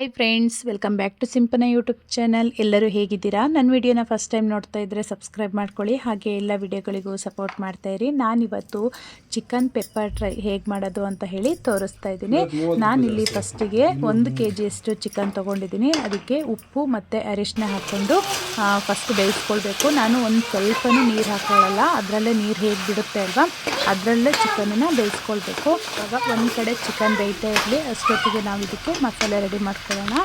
Hi friends welcome back to Simpana YouTube channel ಎಲ್ಲರೂ ಹೇಗಿದ್ದೀರಾ? ನನ್ನ ವಿಡಿಯೋನ ಫಸ್ಟ್ ಟೈಮ್ ನೋಡ್ತಾ ಇದ್ದರೆ ಸಬ್ಸ್ಕ್ರೈಬ್ ಮಾಡ್ಕೊಳ್ಳಿ. ಹಾಗೆ ಎಲ್ಲ ವಿಡಿಯೋಗಳಿಗೂ ಸಪೋರ್ಟ್ ಮಾಡ್ತಾಯಿರಿ ನಾನಿವತ್ತು ಚಿಕನ್ ಪೆಪ್ಪರ್ ಟ್ರೈ ಹೇಗೆ ಮಾಡೋದು ಅಂತ ಹೇಳಿ ತೋರಿಸ್ತಾ ಇದ್ದೀನಿ. ನಾನಿಲ್ಲಿ ಫಸ್ಟಿಗೆ ಒಂದು ಕೆ ಜಿಯಷ್ಟು ಚಿಕನ್ ತೊಗೊಂಡಿದ್ದೀನಿ. ಅದಕ್ಕೆ ಉಪ್ಪು ಮತ್ತು ಅರಿಶಿನ ಹಾಕ್ಕೊಂಡು ಫಸ್ಟ್ ಬೇಯಿಸ್ಕೊಳ್ಬೇಕು. ನಾನು ಒಂದು ಸ್ವಲ್ಪನೂ ನೀರು ಹಾಕೊಳ್ಳಲ್ಲ. ಅದರಲ್ಲೇ ನೀರು ಹೇಗೆ ಬಿಡುತ್ತೆ ಅಲ್ವಾ? ಅದರಲ್ಲೇ ಚಿಕನನ್ನು ಬೇಯಿಸ್ಕೊಳ್ಬೇಕು. ಆವಾಗ ಒಂದು ಕಡೆ ಚಿಕನ್ ಬೇಯ್ತಾ ಇರಲಿ. ಅಷ್ಟೊತ್ತಿಗೆ ನಾವು ಇದಕ್ಕೆ ಮಸಾಲೆ ರೆಡಿ ಮಾಡ್ಕೊಳ್ಳೋಣ.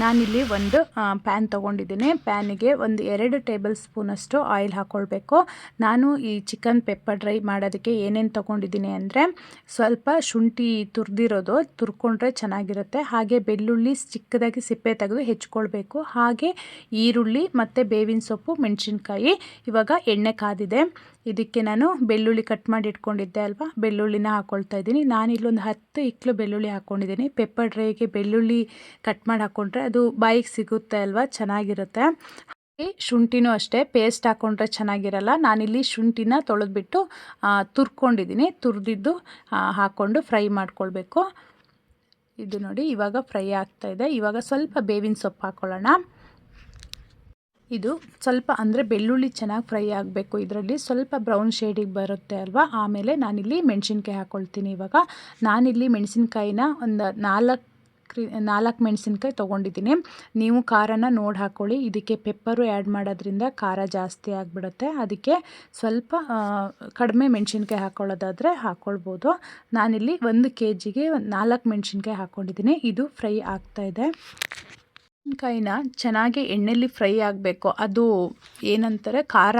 ನಾನಿಲ್ಲಿ ಒಂದು ಪ್ಯಾನ್ ತೊಗೊಂಡಿದ್ದೀನಿ. ಪ್ಯಾನಿಗೆ ಒಂದು ಎರಡು ಟೇಬಲ್ ಸ್ಪೂನಷ್ಟು ಆಯಿಲ್ ಹಾಕ್ಕೊಳ್ಬೇಕು ನಾನು ಈ ಚಿಕನ್ ಪೆಪ್ಪರ್ ಡ್ರೈ ಮಾಡೋದಕ್ಕೆ ಏನೇನು ತೊಗೊಂಡಿದ್ದೀನಿ ಅಂದರೆ ಸ್ವಲ್ಪ ಶುಂಠಿ ತುರಿದಿರೋದು ತುರ್ಕೊಂಡ್ರೆ ಚೆನ್ನಾಗಿರುತ್ತೆ. ಹಾಗೆ ಬೆಳ್ಳುಳ್ಳಿ ಚಿಕ್ಕದಾಗಿ ಸಿಪ್ಪೆ ತೆಗೆದು ಹೆಚ್ಕೊಳ್ಬೇಕು. ಹಾಗೆ ಈರುಳ್ಳಿ ಮತ್ತು ಬೇವಿನ ಸೊಪ್ಪು, ಮೆಣಸಿನ್ಕಾಯಿ, ಇವಾಗ ಎಣ್ಣೆ ಕಾದಿದೆ. ಇದಕ್ಕೆ ನಾನು ಬೆಳ್ಳುಳ್ಳಿ ಕಟ್ ಮಾಡಿ ಇಟ್ಕೊಂಡಿದ್ದೆ ಅಲ್ವಾ? ಬೆಳ್ಳುಳ್ಳಿನ ಹಾಕ್ಕೊಳ್ತಾ ಇದ್ದೀನಿ. ನಾನು ಇಲ್ಲೊಂದು ಹತ್ತು ಇಕ್ಲು ಬೆಳ್ಳುಳ್ಳಿ ಹಾಕ್ಕೊಂಡಿದ್ದೀನಿ ಪೆಪ್ಪರ್ ಡ್ರೈಗೆ ಬೆಳ್ಳುಳ್ಳಿ ಕಟ್ ಮಾಡಿ ಹಾಕ್ಕೊಂಡ್ರೆ ಅದು ಬಾಯಿಗೆ ಸಿಗುತ್ತೆ ಅಲ್ವಾ? ಚೆನ್ನಾಗಿರುತ್ತೆ. ಶುಂಠಿನೂ ಅಷ್ಟೇ ಪೇಸ್ಟ್ ಹಾಕ್ಕೊಂಡ್ರೆ ಚೆನ್ನಾಗಿರಲ್ಲ. ನಾನಿಲ್ಲಿ ಶುಂಠಿನ ತೊಳೆದ್ಬಿಟ್ಟು ತುರ್ಕೊಂಡಿದ್ದೀನಿ ತುರಿದಿದ್ದು ಹಾಕ್ಕೊಂಡು ಫ್ರೈ ಮಾಡ್ಕೊಳ್ಬೇಕು. ಇದು ನೋಡಿ, ಇವಾಗ ಫ್ರೈ ಆಗ್ತಾ ಇದೆ. ಇವಾಗ ಸ್ವಲ್ಪ ಬೇವಿನ ಸೊಪ್ಪು ಹಾಕ್ಕೊಳ್ಳೋಣ ಇದು ಸ್ವಲ್ಪ ಅಂದರೆ ಬೆಳ್ಳುಳ್ಳಿ ಚೆನ್ನಾಗಿ ಫ್ರೈ ಆಗಬೇಕು ಇದರಲ್ಲಿ. ಸ್ವಲ್ಪ ಬ್ರೌನ್ ಶೇಡಿಗೆ ಬರುತ್ತೆ ಅಲ್ವಾ? ಆಮೇಲೆ ನಾನಿಲ್ಲಿ ಮೆಣಸಿನ್ಕಾಯಿ ಹಾಕ್ಕೊಳ್ತೀನಿ ಇವಾಗ. ನಾನಿಲ್ಲಿ ಮೆಣಸಿನ್ಕಾಯಿನ ಒಂದು ನಾಲ್ಕು ನಾಲ್ಕು ಮೆಣಸಿನ್ಕಾಯಿ ತೊಗೊಂಡಿದ್ದೀನಿ. ನೀವು ಖಾರನ ನೋಡಿ ಹಾಕ್ಕೊಳ್ಳಿ ಇದಕ್ಕೆ ಪೆಪ್ಪರು ಆ್ಯಡ್ ಮಾಡೋದ್ರಿಂದ ಖಾರ ಜಾಸ್ತಿ ಆಗಿಬಿಡುತ್ತೆ. ಅದಕ್ಕೆ ಸ್ವಲ್ಪ ಕಡಿಮೆ ಮೆಣಸಿನ್ಕಾಯಿ ಹಾಕ್ಕೊಳ್ಳೋದಾದರೆ ಹಾಕ್ಕೊಳ್ಬೋದು ನಾನಿಲ್ಲಿ ಒಂದು ಕೆ ಜಿಗೆ ನಾಲ್ಕು ಮೆಣಸಿನ್ಕಾಯಿ ಹಾಕ್ಕೊಂಡಿದ್ದೀನಿ ಇದು ಫ್ರೈ ಆಗ್ತಾಯಿದೆ ಮೆಣಸಿನ್ಕಾಯಿನ ಚೆನ್ನಾಗಿ ಎಣ್ಣೆಯಲ್ಲಿ ಫ್ರೈ ಆಗಬೇಕು. ಅದು ಏನಂತಾರೆ? ಖಾರ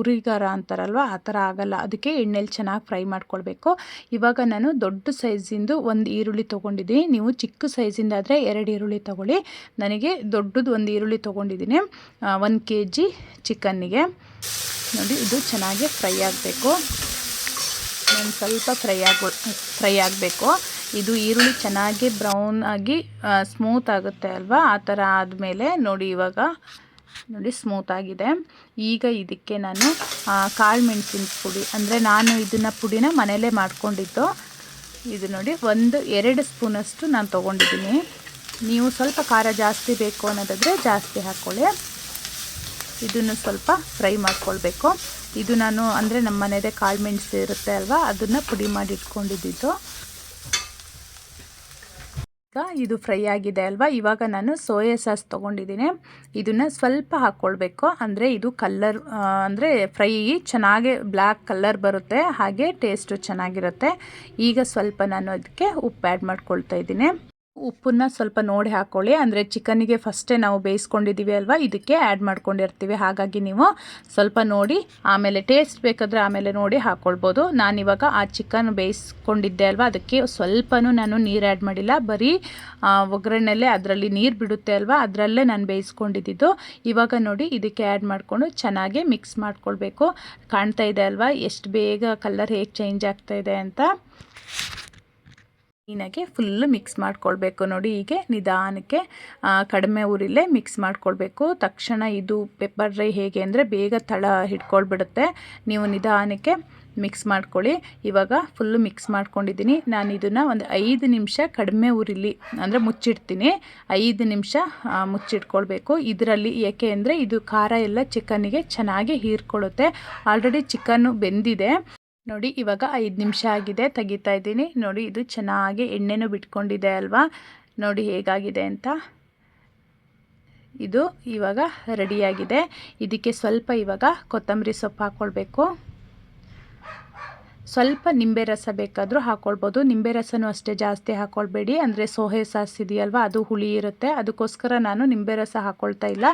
ಉರಿಗಾರ ಅಂತಾರಲ್ವ? ಆ ಥರ ಆಗಲ್ಲ. ಅದಕ್ಕೆ ಎಣ್ಣೆಲಿ ಚೆನ್ನಾಗಿ ಫ್ರೈ ಮಾಡ್ಕೊಳ್ಬೇಕು. ಇವಾಗ ನಾನು ದೊಡ್ಡ ಸೈಜಿಂದು ಒಂದು ಈರುಳ್ಳಿ ತೊಗೊಂಡಿದ್ದೀನಿ. ನೀವು ಚಿಕ್ಕ ಸೈಜಿಂದ ಆದರೆ ಎರಡು ಈರುಳ್ಳಿ ತೊಗೊಳ್ಳಿ. ನನಗೆ ದೊಡ್ಡದು ಒಂದು ಈರುಳ್ಳಿ ತೊಗೊಂಡಿದ್ದೀನಿ. ಒಂದು ಕೆ ಜಿ ಚಿಕನ್ನಿಗೆ. ನೋಡಿ, ಇದು ಚೆನ್ನಾಗಿ ಫ್ರೈ ಆಗಬೇಕು. ಒಂದು ಸ್ವಲ್ಪ ಫ್ರೈ ಆಗ, ಫ್ರೈ ಆಗಬೇಕು. ಇದು ಈರುಳ್ಳಿ ಚೆನ್ನಾಗಿ ಬ್ರೌನ್ ಆಗಿ ಸ್ಮೂತ್ ಆಗುತ್ತೆ ಅಲ್ವಾ? ಆ ಥರ ಆದಮೇಲೆ ನೋಡಿ ಇವಾಗ, ನೋಡಿ ಸ್ಮೂತ್ ಆಗಿದೆ. ಈಗ ಇದಕ್ಕೆ ನಾನು ಕಾಳು ಮೆಣಸಿನ ಪುಡಿ. ಅಂದರೆ ನಾನು ಇದನ್ನು ಪುಡಿನ ಮನೆಯಲ್ಲೇ ಮಾಡ್ಕೊಂಡಿದ್ದು. ಇದು ನೋಡಿ ಒಂದು, ಎರಡು ಸ್ಪೂನಷ್ಟು ನಾನು ತೊಗೊಂಡಿದ್ದೀನಿ. ನೀವು ಸ್ವಲ್ಪ ಖಾರ ಜಾಸ್ತಿ ಬೇಕು ಅನ್ನೋದಾದರೆ ಜಾಸ್ತಿ ಹಾಕ್ಕೊಳ್ಳಿ ಇದನ್ನು ಸ್ವಲ್ಪ ಫ್ರೈ ಮಾಡ್ಕೊಳ್ಬೇಕು. ಇದು ನಾನು, ಅಂದರೆ ನಮ್ಮ ಮನೆಯದೇ ಕಾಳು ಮೆಣಸು ಇರುತ್ತೆ ಅಲ್ವಾ? ಅದನ್ನು ಪುಡಿ ಮಾಡಿ ಇಟ್ಕೊಂಡಿದ್ದು. ಇದು ಫ್ರೈ ಆಗಿದೆ ಅಲ್ವಾ? ಇವಾಗ ನಾನು ಸೋಯಾ ಸಾಸ್ ತೊಗೊಂಡಿದ್ದೀನಿ. ಇದನ್ನು ಸ್ವಲ್ಪ ಹಾಕ್ಕೊಳ್ಬೇಕು ಅಂದರೆ ಇದು ಕಲ್ಲರ್ ಅಂದರೆ ಫ್ರೈ ಚೆನ್ನಾಗಿ ಬ್ಲ್ಯಾಕ್ ಕಲ್ಲರ್ ಬರುತ್ತೆ. ಹಾಗೆ ಟೇಸ್ಟು ಚೆನ್ನಾಗಿರುತ್ತೆ. ಈಗ ಸ್ವಲ್ಪ ನಾನು ಅದಕ್ಕೆ ಉಪ್ಪು ಆ್ಯಡ್ ಮಾಡ್ಕೊಳ್ತಾ ಇದ್ದೀನಿ. ಉಪ್ಪನ್ನ ಸ್ವಲ್ಪ ನೋಡಿ ಹಾಕ್ಕೊಳ್ಳಿ ಅಂದರೆ ಚಿಕನ್ಗೆ ಫಸ್ಟೇ ನಾವು ಬೇಯಿಸ್ಕೊಂಡಿದ್ದೀವಿ ಅಲ್ವಾ? ಇದಕ್ಕೆ ಆ್ಯಡ್ ಮಾಡ್ಕೊಂಡಿರ್ತೀವಿ. ಹಾಗಾಗಿ ನೀವು ಸ್ವಲ್ಪ ನೋಡಿ, ಆಮೇಲೆ ಟೇಸ್ಟ್ ಬೇಕಾದರೆ ಆಮೇಲೆ ನೋಡಿ ಹಾಕ್ಕೊಳ್ಬೋದು ನಾನಿವಾಗ ಆ ಚಿಕನ್ ಬೇಯಿಸ್ಕೊಂಡಿದ್ದೆ ಅಲ್ವಾ? ಅದಕ್ಕೆ ಸ್ವಲ್ಪನೂ ನಾನು ನೀರು ಆ್ಯಡ್ ಮಾಡಿಲ್ಲ. ಬರೀ ಒಗ್ಗರಣೆಲ್ಲೇ ಅದರಲ್ಲಿ ನೀರು ಬಿಡುತ್ತೆ ಅಲ್ವಾ? ಅದರಲ್ಲೇ ನಾನು ಬೇಯಿಸ್ಕೊಂಡಿದ್ದು. ಇವಾಗ ನೋಡಿ ಇದಕ್ಕೆ ಆ್ಯಡ್ ಮಾಡಿಕೊಂಡು ಚೆನ್ನಾಗಿ ಮಿಕ್ಸ್ ಮಾಡ್ಕೊಳ್ಬೇಕು. ಕಾಣ್ತಾ ಇದೆ ಅಲ್ವಾ? ಎಷ್ಟು ಬೇಗ ಕಲರ್ ಹೇಗೆ ಚೇಂಜ್ ಆಗ್ತಾ ಇದೆ ಅಂತ. ಕ್ಲೀನಾಗಿ ಫುಲ್ಲು ಮಿಕ್ಸ್ ಮಾಡ್ಕೊಳ್ಬೇಕು. ನೋಡಿ ಹೀಗೆ ನಿಧಾನಕ್ಕೆ ಕಡಿಮೆ ಊರಿಲ್ಲೇ ಮಿಕ್ಸ್ ಮಾಡ್ಕೊಳ್ಬೇಕು. ತಕ್ಷಣ ಇದು ಪೆಪ್ಪರ್ ಡ್ರೈ ಹೇಗೆ ಅಂದರೆ ಬೇಗ ತಳ ಹಿಡ್ಕೊಳ್ಬಿಡುತ್ತೆ. ನೀವು ನಿಧಾನಕ್ಕೆ ಮಿಕ್ಸ್ ಮಾಡ್ಕೊಳ್ಳಿ. ಇವಾಗ ಫುಲ್ಲು ಮಿಕ್ಸ್ ಮಾಡ್ಕೊಂಡಿದ್ದೀನಿ. ನಾನು ಇದನ್ನು ಒಂದು ಐದು ನಿಮಿಷ ಕಡಿಮೆ ಊರಿಲಿ ಅಂದರೆ ಮುಚ್ಚಿಡ್ತೀನಿ. ಐದು ನಿಮಿಷ ಮುಚ್ಚಿಟ್ಕೊಳ್ಬೇಕು. ಇದರಲ್ಲಿ ಏಕೆ ಅಂದರೆ ಇದು ಖಾರ ಎಲ್ಲ ಚಿಕನ್ನಿಗೆ ಚೆನ್ನಾಗಿ ಹೀರ್ಕೊಳ್ಳುತ್ತೆ ಆಲ್ರೆಡಿ ಚಿಕನ್ನು ಬೆಂದಿದೆ. ನೋಡಿ, ಇವಾಗ ಐದು ನಿಮಿಷ ಆಗಿದೆ, ತೆಗಿತಾ ಇದ್ದೀನಿ. ನೋಡಿ, ಇದು ಚೆನ್ನಾಗಿ ಎಣ್ಣೆನೂ ಬಿಟ್ಕೊಂಡಿದೆ ಅಲ್ವಾ? ನೋಡಿ, ಹೇಗಾಗಿದೆ ಅಂತ. ಇದು ಇವಾಗ ರೆಡಿಯಾಗಿದೆ. ಇದಕ್ಕೆ ಸ್ವಲ್ಪ ಇವಾಗ ಕೊತ್ತಂಬರಿ ಸೊಪ್ಪು ಹಾಕ್ಕೊಳ್ಬೇಕು ಸ್ವಲ್ಪ ನಿಂಬೆ ರಸ ಬೇಕಾದರೂ ಹಾಕ್ಕೊಳ್ಬೋದು ನಿಂಬೆ ರಸನೂ ಅಷ್ಟೇ ಜಾಸ್ತಿ ಹಾಕ್ಕೊಳ್ಬೇಡಿ ಅಂದರೆ ಸೋಹೆ ಸಾಸ್ ಇದೆಯಲ್ವ, ಅದು ಹುಳಿ ಇರುತ್ತೆ. ಅದಕ್ಕೋಸ್ಕರ ನಾನು ನಿಂಬೆ ರಸ ಹಾಕ್ಕೊಳ್ತಾ ಇಲ್ಲ.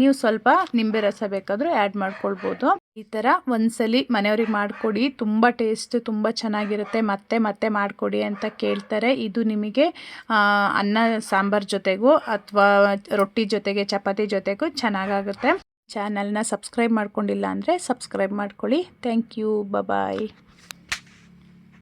ನೀವು ಸ್ವಲ್ಪ ನಿಂಬೆ ರಸ ಬೇಕಾದರೂ ಆ್ಯಡ್ ಮಾಡ್ಕೊಳ್ಬೋದು. ಈ ಥರ ಒಂದ್ಸಲಿ ಮನೆಯವ್ರಿಗೆ ಮಾಡಿಕೊಡಿ. ತುಂಬ ಟೇಸ್ಟ್ ತುಂಬ ಚೆನ್ನಾಗಿರುತ್ತೆ. ಮತ್ತೆ ಮತ್ತೆ ಮಾಡಿಕೊಡಿ ಅಂತ ಕೇಳ್ತಾರೆ. ಇದು ನಿಮಗೆ ಅನ್ನ, ಸಾಂಬಾರ್ ಜೊತೆಗೂ ಅಥವಾ ರೊಟ್ಟಿ ಜೊತೆಗೆ, ಚಪಾತಿ ಜೊತೆಗೂ ಚೆನ್ನಾಗಾಗುತ್ತೆ. ಚಾನಲ್ನ ಸಬ್ಸ್ಕ್ರೈಬ್ ಮಾಡ್ಕೊಂಡಿಲ್ಲ ಅಂದರೆ ಸಬ್ಸ್ಕ್ರೈಬ್ ಮಾಡ್ಕೊಳ್ಳಿ. Thank you bye